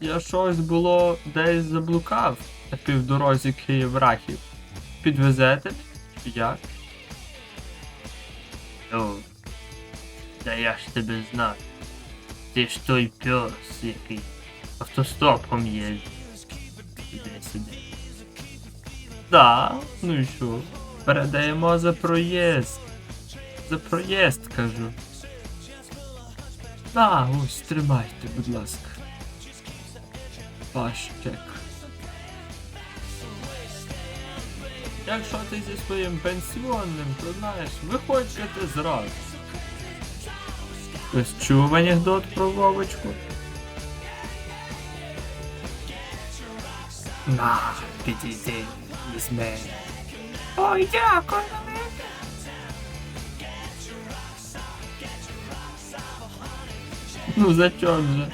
Я щось було десь заблукав на півдорозі Київ-Рахів. Підвезете? Чи Як? Ну, та я ж тебе знаю. Ти ж той пес, який автостопом. Іди сюди. Да, ну і що? Передаємо за проїзд. За проїзд, кажу. Да, ось тримайте, будь ласка. Чек. Якщо ти зі своїм пенсіонним, то знаєш, виходьте зразу. Хтось чув анекдот про Вовочку? На, підійди, візьми. Ой, дякую. Ну за чо же?